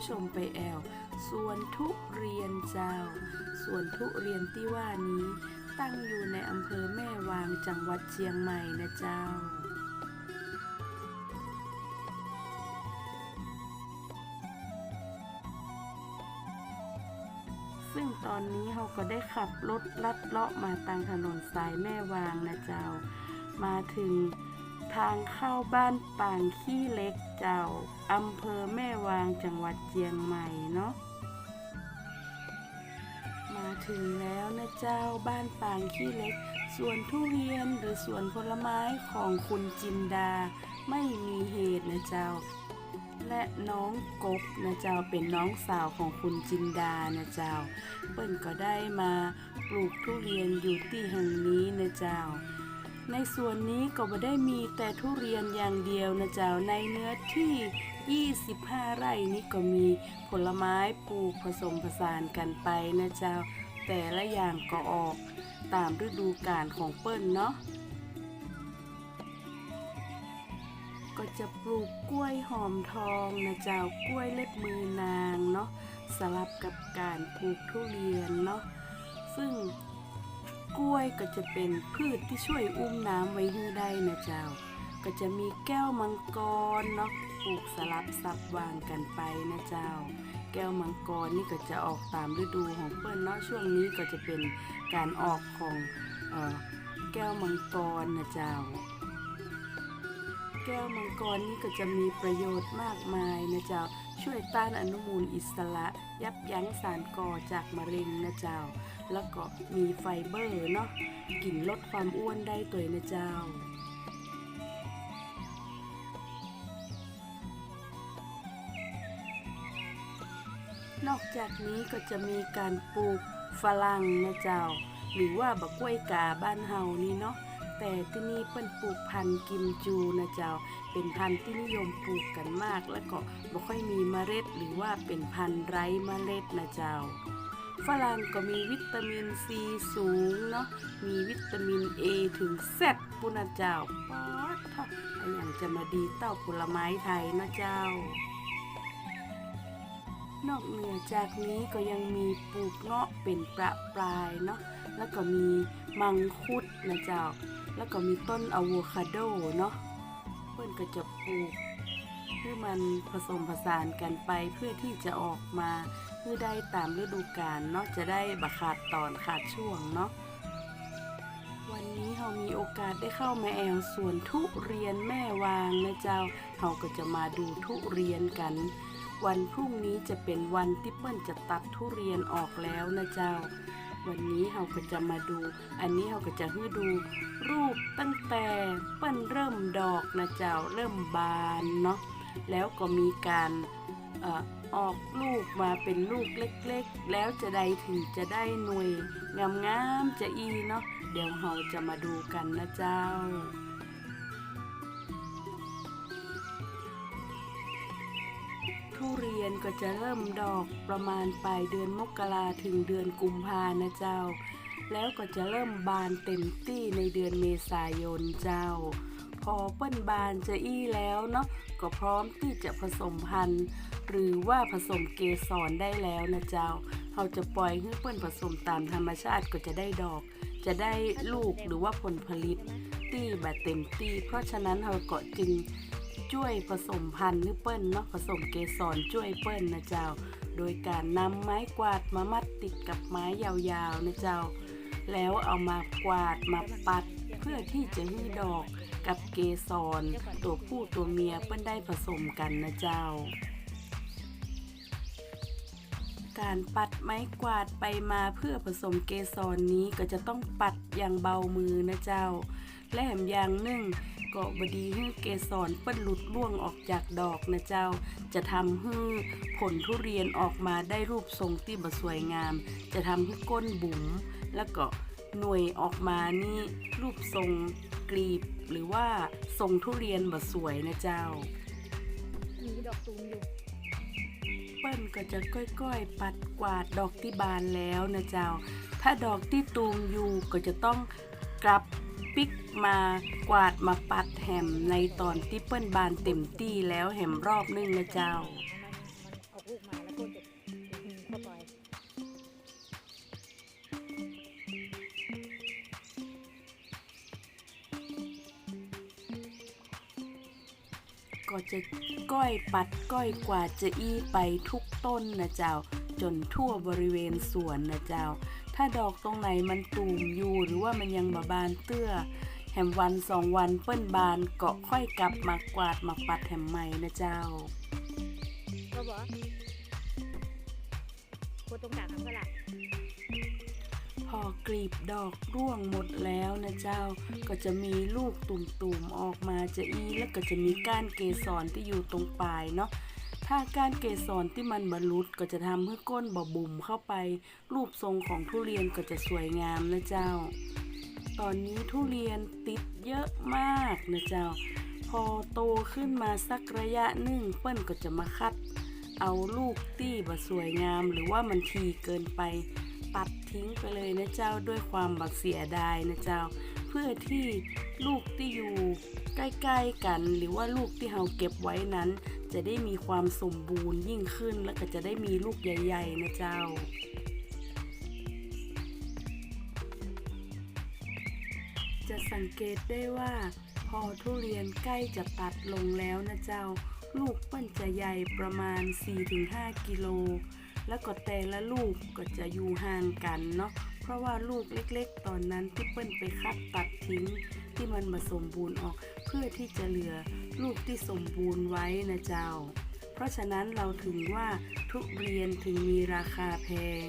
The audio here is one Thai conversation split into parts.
ผู้ชมไปแอวสวนทุเรียนเจ้าสวนทุเรียนที่ว่านี้ ตั้งอยู่ในอำเภอแม่วางจังหวัดเชียงใหม่นะเจ้าซึ่งตอนนี้เราก็ได้ขับรถลัดเลาะมาตามถนนสายแม่วางนะเจ้า มาถึง ทางเข้าบ้านปางขี้เล็กเจ้า อำเภอแม่วางจังหวัดเชียงใหม่เนาะ มาถึงแล้วนะเจ้าบ้านปางขี้เล็ก สวนทุเรียนหรือสวนผลไม้ของคุณจินดา ไม่มีเหตุนะเจ้า และน้องกบนะเจ้าเป็นน้องสาวของคุณจินดานะเจ้า เปิ้นก็ได้มาปลูกทุเรียนอยู่ที่แห่งนี้นะเจ้า ในส่วนนี้ก็ไม่ได้มีแต่ทุเรียนอย่างเดียวนะเจ้าในเนื้อที่ 25 ไร่นี้ก็มีผลไม้ปลูกผสมผสานกันไปนะเจ้า แต่ละอย่างก็ออกตามฤดูกาลของเปิ้นเนาะก็จะปลูกกล้วยหอมทองนะเจ้ากล้วยเล็บมือนางเนาะสลับกับการปลูกทุเรียนเนาะซึ่ง กล้วยก็จะเป็นพืชที่ช่วยอุ้มน้ำไว้ให้ได้นะเจ้า ก็จะมีแก้วมังกรเนาะปลูกสลับซับวางกันไปนะเจ้า แก้วมังกรนี่ก็จะออกตามฤดูของเปิ้ลเนาะช่วงนี้ก็จะเป็นการออกของออแก้วมังกรนะเจ้า แก้วมังกรนี่ก็จะมีประโยชน์มากมายนะเจ้าช่วยต้านอนุมูลอิสระ ยับยั้งสารก่อจากมะเร็งนะเจ้า แล้วก็มีไฟเบอร์เนาะกินลดความอ้วนได้ตัวนะเจ้านอกจากนี้ก็จะมีการปลูกฝรั่งนะเจ้า หรือว่าบะกล้วยกาบ้านเฮานี่เนาะแต่ที่นี่เปิ้นปลูกพันธุ์กิมจูนะเจ้า เป็นพันธุ์ที่นิยมปลูกกันมาก แล้วก็บ่ค่อยมีเมล็ด หรือว่าเป็นพันธุ์ไร้เมล็ดนะเจ้า ฝรั่งก็มีวิตามินซีสูงเนาะ มีวิตามิน A ถึง Z ปุนะเจ้าป๊อดเท่าอันอย่างจะมาดีเต้าผลไม้ไทยนะเจ้า นอกเหนือจากนี้ก็ยังมีปลูกเงาะเป็นประปรายเนาะ แล้วก็มีมังคุดนะเจ้า แล้วก็มีต้นอะโวคาโดเนาะ เพื่อนก็จะปลูกเพื่อมันผสมผสานกันไปเพื่อที่จะออกมา เพื่อได้ตามฤดูกาลเนาะจะได้บะขาดตอนขาดช่วงเนาะวันนี้เรามีโอกาสได้เข้ามาแอวสวนทุเรียนแม่วางนะเจ้าเราก็จะมาดูทุเรียนกัน วันพรุ่งนี้จะเป็นวันที่เปิ้ลจะตัดทุเรียนออกแล้วนะเจ้า วันนี้เราก็จะมาดู อันนี้เราก็จะให้ดู รูปตั้งแต่เปิ้ลเริ่มดอกนะเจ้าเริ่มบานเนาะแล้วก็มีการเออออกลูกมาเป็นลูกเล็กๆ แล้วจะได้ถึงจะได้หน่วยงามๆจะอีเนาะเดี๋ยวเราจะมาดูกันนะเจ้าทุเรียนก็จะเริ่มดอกประมาณปลายเดือนมกราถึงเดือนกุมภานะเจ้า แล้วก็จะเริ่มบานเต็มที่ในเดือนเมษายนเจ้า พอเปิ้นบานจะอี้แล้วเนาะก็พร้อมที่จะผสมพันธุ์ หรือว่าผสมเกสรได้แล้วนะเจ้าเราจะปล่อยให้เปิ้นผสมตามธรรมชาติก็จะได้ดอก จะได้ลูกหรือว่าผลผลิตที่แบบเต็มที่เพราะฉะนั้นเราก็จึงช่วยผสมพันธุ์ให้เปิ้ลเนาะผสมเกสรช่วยเปิ้ลนะเจ้า โดยการนำไม้กวาดมามัดติดกับไม้ยาวๆนะเจ้า แล้วเอามากวาดมาปัดเพื่อที่จะให้ดอก กับเกสรตัวผู้ตัวเมียเปิ้ลได้ผสมกันนะเจ้า การปัดไม้กวาดไปมาเพื่อผสมเกสรนี้ก็จะต้องปัดอย่างเบามือนะเจ้า และแหมอย่างหนึ่งก็บดีให้เกสรเปิ้นหลุดล่วงออกจากดอกนะเจ้า จะทำให้ผลทุเรียนออกมาได้รูปทรงที่บ่สวยงาม จะทำให้ก้นบุ๋มแล้วก็หน่วยออกมานี่รูปทรงกลีบ หรือว่าทรงทุเรียนบ่สวยนะเจ้า มีดอกตูมอยู่เปิ้ลก็จะก้อยๆ ปัดกวาดดอกที่บานแล้วนะเจ้า ถ้าดอกที่ตูมอยู่ก็จะต้องกลับปิกมากวาดมาปัดแหมในตอนที่เปิ้ลบานเต็มที่แล้วแหมรอบนึงนะเจ้า จะก้อยปัดก้อยกวาดจะอี้ไปทุกต้นนะเจ้า จนทั่วบริเวณสวนนะเจ้า ถ้าดอกตรงไหนมันตูมอยู่หรือว่ามันยังบาบานเตื้อ แหมวันสองวันเปิ้นบานเกาะค่อยกลับมากวาดมาปัดแหมใหม่นะเจ้าก็บอกโคตรงกลางทำก็ละ พอกรีบดอกร่วงหมดแล้วนะเจ้า ก็จะมีลูกตุ่มๆออกมาจะอีแล้วก็จะมีก้านเกสรที่อยู่ตรงปลายเนาะถ้าก้านเกสรที่มันบรรลุดก็จะทำให้ก้นบ่บุ่มเข้าไป รูปทรงของทุเรียนก็จะสวยงามนะเจ้า ตอนนี้ทุเรียนติดเยอะมากนะเจ้า พอโตขึ้นมาสักระยะหนึ่งเปิ้นก็จะมาคัด เอาลูกตี้บ่สวยงามหรือว่ามันทีเกินไป ตัดทิ้งไปเลยนะเจ้าด้วยความบักเสียดายนะเจ้า เพื่อที่ลูกที่อยู่ใกล้ๆกัน หรือว่าลูกที่เราเก็บไว้นั้น จะได้มีความสมบูรณ์ยิ่งขึ้นแล้วก็จะได้มีลูกใหญ่ๆนะเจ้าจะสังเกตได้ว่า พอทุเรียนใกล้จะตัดลงแล้วนะเจ้า ลูกมันจะใหญ่ประมาณ 4-5 กิโล แล้วก็แต่ละลูกก็จะอยู่ห่างกันเนาะเพราะว่าลูกเล็กๆ ตอนนั้นที่เปิ้นไปคัดตัดทิ้งที่มันมาสมบูรณ์ออก เพื่อที่จะเหลือลูกที่สมบูรณ์ไว้นะเจ้า เพราะฉะนั้นเราถึงว่าทุเรียนถึงมีราคาแพง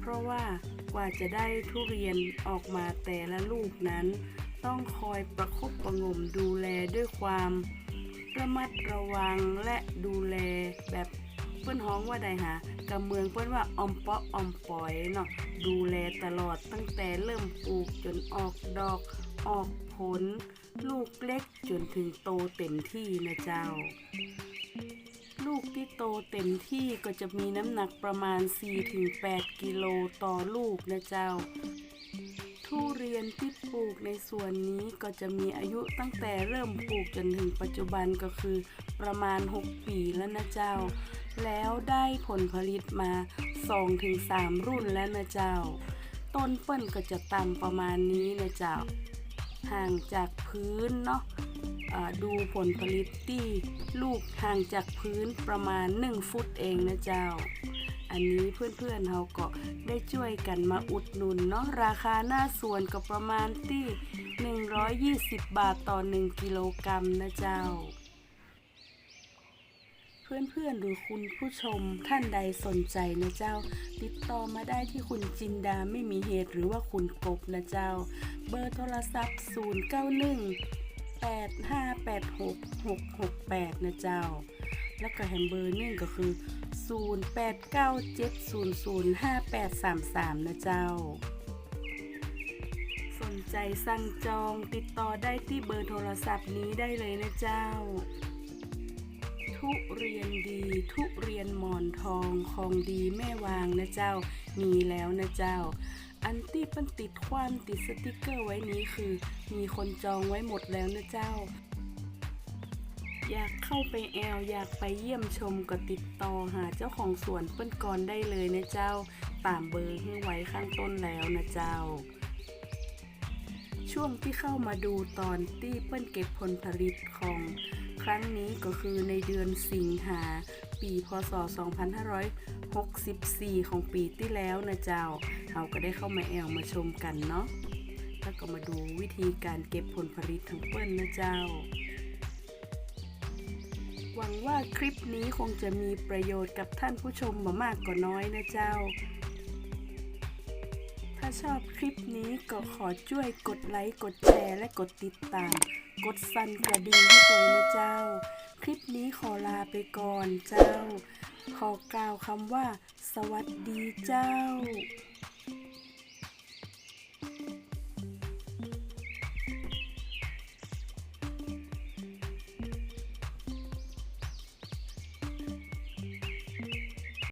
เพราะว่ากว่าจะได้ทุเรียนออกมาแต่ละลูกนั้น ต้องคอยประคบประงมดูแลด้วยความระมัดระวังและดูแลแบบ เปิ้นฮ้องว่าใดหากำเมืองเปิ้นว่าออมเปาะออมปอยเนาะดูแลตลอดตั้งแต่เริ่มปลูกจนออกดอก ออกผล ลูกเล็กจนถึงโตเต็มที่นะเจ้า ลูกที่โตเต็มที่ก็จะมีน้ำหนักประมาณ 4-8 กิโลต่อลูกนะเจ้าทุเรียนที่ปลูกในส่วนนี้ก็จะมีอายุตั้งแต่เริ่มปลูกจนถึงปัจจุบันก็คือประมาณ 6 ปีแล้วนะเจ้า แล้วได้ผลผลิตมา2-3 รุ่นแล้วนะเจ้า ต้นเปิ้นก็จะต่ำประมาณนี้นะเจ้า ห่างจากพื้นเนาะดูผลผลิตที่ลูกห่างจากพื้นประมาณ 1 ฟุตเองนะเจ้า อันนี้เพื่อนๆเราก็ได้ช่วยกันมาอุดหนุนเนาะราคาหน้าสวนก็ประมาณที่ 120 บาทต่อ 1 กิโลกรัมนะเจ้า พื่อนๆ หรือคุณผู้ชมท่านใดสนใจนะเจ้า ติดต่อมาได้ที่คุณจินดาไม่มีเหตุหรือว่าคุณกบนะเจ้า เบอร์โทรศัพท์ 091 8586 668 นะเจ้า แล้วก็แฮมเบอร์หนึ่งก็คือ 0897005833 นะเจ้า สนใจสั่งจองติดต่อได้ที่เบอร์โทรศัพท์นี้ได้เลยนะเจ้า เรียนดีทุเรียนหมอนทองของดีแม่วางนะเจ้า มีแล้วนะเจ้า อันที่เป็นติดความติดสติกเกอร์ไว้นี้คือ มีคนจองไว้หมดแล้วนะเจ้า อยากเข้าไปแอลอยากไปเยี่ยมชมก็ติดต่อหาเจ้าของสวนเปิ้นกรได้เลยนะเจ้า ตามเบอร์ให้ไว้ข้างต้นแล้วนะเจ้าช่วงที่เข้ามาดูตอนที่เปิ้นเก็บผลผลิตของ ครั้งนี้ก็คือในเดือนสิงหาปีพศ 2564 ของปีที่แล้วนะเจ้าเราก็ได้เข้ามาแอลมาชมกันเนาะแล้วก็มาดูวิธีการเก็บผลผลิตของเปิ้ลนะเจ้า หวังว่าคลิปนี้คงจะมีประโยชน์กับท่านผู้ชมมามากก็น้อยนะเจ้า ถ้าชอบคลิปนี้ก็ขอช่วยกดไลค์ กดแชร์ และกดติดตาม กดสั่นกระดิ่งให้ตัวนะเจ้า ขอลาไปก่อนเจ้า ขอกล่าวคำว่า สวัสดีเจ้า